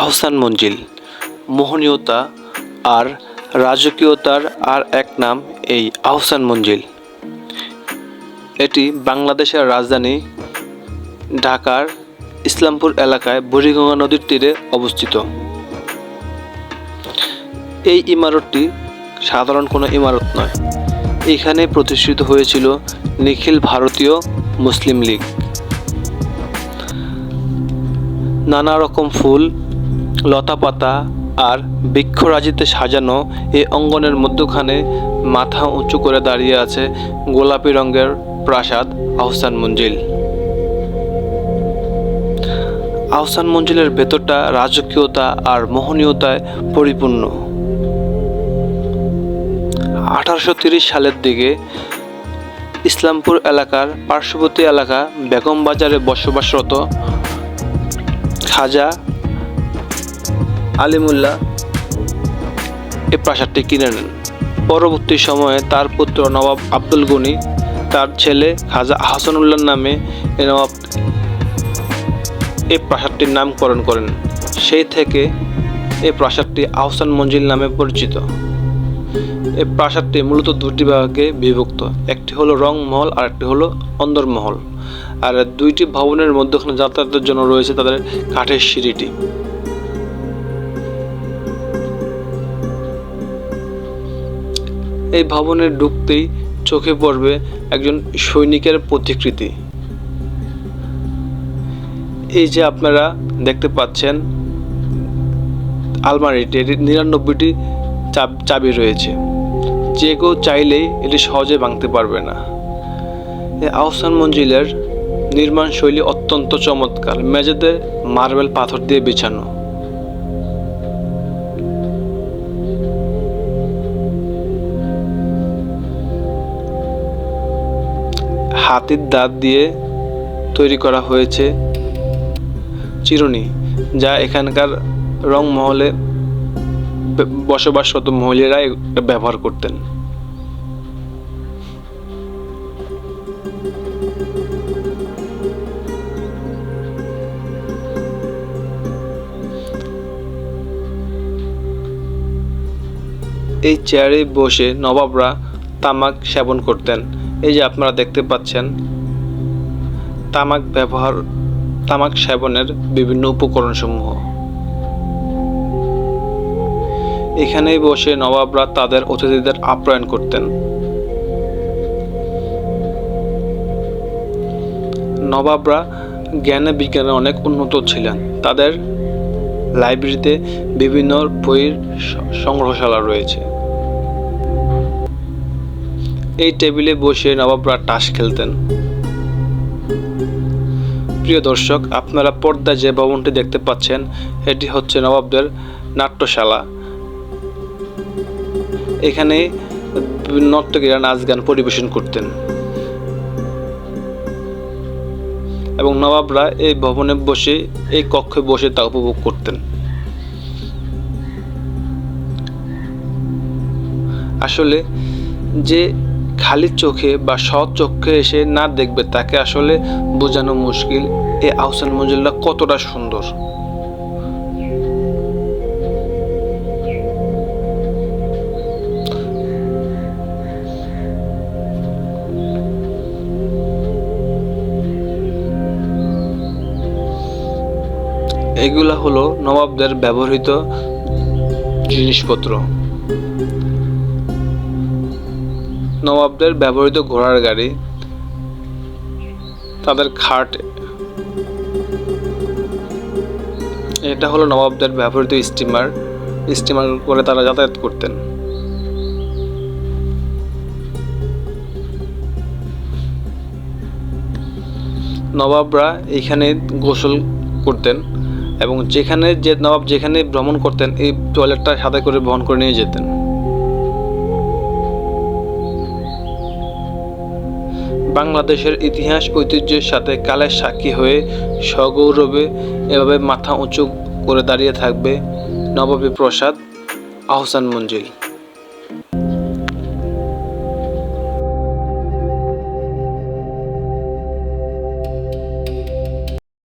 আহসান মঞ্জিল, মোহনীয়তা আর রাজকীয়তার আর এক নাম এই আহসান মঞ্জিল। এটি বাংলাদেশের রাজধানী ঢাকার ইসলামপুর এলাকায় বুড়িগঙ্গা নদীর তীরে অবস্থিত। এই ইমারতটি সাধারণ কোনো ইমারত নয়। এখানে প্রতিষ্ঠিত হয়েছিল নিখিল ভারতীয় মুসলিম লীগ। নানা রকম ফুল লতাপাতা আর বৃক্ষরাজিতে সাজানো এই অঙ্গনের মধ্যখানে মাথা উঁচু করে দাঁড়িয়ে আছে গোলাপি রঙের প্রাসাদ আহসান মঞ্জিল। আহসান মঞ্জিলের ভেতরটা রাজকীয়তা আর মোহনীয়তায় পরিপূর্ণ। আঠারোশো তিরিশ সালের দিকে ইসলামপুর এলাকার পার্শ্ববর্তী এলাকা বেগম বাজারে বসবাসরত খাজা আলিমুল্লাহ এই প্রাসাদটি কিনে নেন। পরবর্তী সময়ে তার পুত্র নবাব আব্দুল গনি, তার ছেলে খাজা আহসানুল্লাহ নামে এ নবাব এই প্রাসাদটির নামকরণ করেন। সেই থেকে এই প্রাসাদটি আহসান মঞ্জিল নামে পরিচিত। এই প্রাসাদটি মূলত দুটি ভাগে বিভক্ত, একটি হলো রং মহল আর একটি হলো অন্দরমহল আর দুইটি ভবনের মধ্যখানে যাতায়াতের জন্য রয়েছে তাদের কাঠের সিঁড়িটি। এই ভবনে ঢুকতেই চোখে পড়বে একজন সৈনিকের প্রতিকৃতি। এই যে আপনারা দেখতে পাচ্ছেন আলমারিটি এটি নিরানব্বইটি চাব- রয়েছে। যে কেউ চাইলেই এটি সহজে ভাঙতে পারবে না। আহসান মঞ্জিলের নির্মাণ শৈলী অত্যন্ত চমৎকার। মেঝেতে মার্বেল পাথর দিয়ে বিছানো। হাতির দাঁত দিয়ে তৈরি করা হয়েছে চিরুনি, যা এখানকার রং মহলে বসবাসরত মহিলারা ব্যবহার করতেন। এই চেয়ারে বসে নবাবরা তামাক সেবন করতেন। এই যে আপনারা দেখতে পাচ্ছেন, তামাক ব্যবহার, তামাক সেবনের বিভিন্ন উপকরণ সমূহ এখানেই বসে নবাবরা তাদের অতিথিদের আপ্যায়ন করতেন। নবাবরা জ্ঞানে বিজ্ঞানে অনেক উন্নত ছিলেন। তাদের লাইব্রেরিতে বিভিন্ন বইয়ের সংগ্রহশালা রয়েছে। এই টেবিলে বসে নবাবরা তাস খেলতেন। প্রিয় দর্শক, আপনারা পর্দায় যে ভবনটি দেখতে পাচ্ছেন, এটি হচ্ছে নবাবদের নাট্যশালা। এখানে নর্তকীরা নাচ গান পরিবেশন করতেন। এবং নবাবরা এই ভবনে বসে, এই কক্ষে বসে তা উপভোগ করতেন। আসলে যে খালি চোখে বা সৎ চোখে এসে না দেখবে, তাকে আসলে বোঝানো মুশকিল। এ আহসান মঞ্জিলটা কতটা সুন্দর। এগুলা হলো নবাবদের ব্যবহৃত জিনিসপত্র। নবাবদের ব্যবহৃত ঘোড়ার গাড়ি, তাদের খাট। এটা হলো নবাবদের ব্যবহৃত স্টিমার। স্টিমার করে তারা যাতায়াত করতেন। নবাবরা এইখানে গোসল করতেন এবং যেখানে যে নবাব যেখানে ভ্রমণ করতেন, এই টয়লেটটা সাথে করে বহন করে নিয়ে যেতেন। বাংলাদেশের ইতিহাস ঐতিহ্যের সাথে কালের সাক্ষী হয়ে সগৌরবে এভাবে মাথা উঁচু করে দাঁড়িয়ে থাকবে নবাবী প্রসাদ আহসান মঞ্জিল।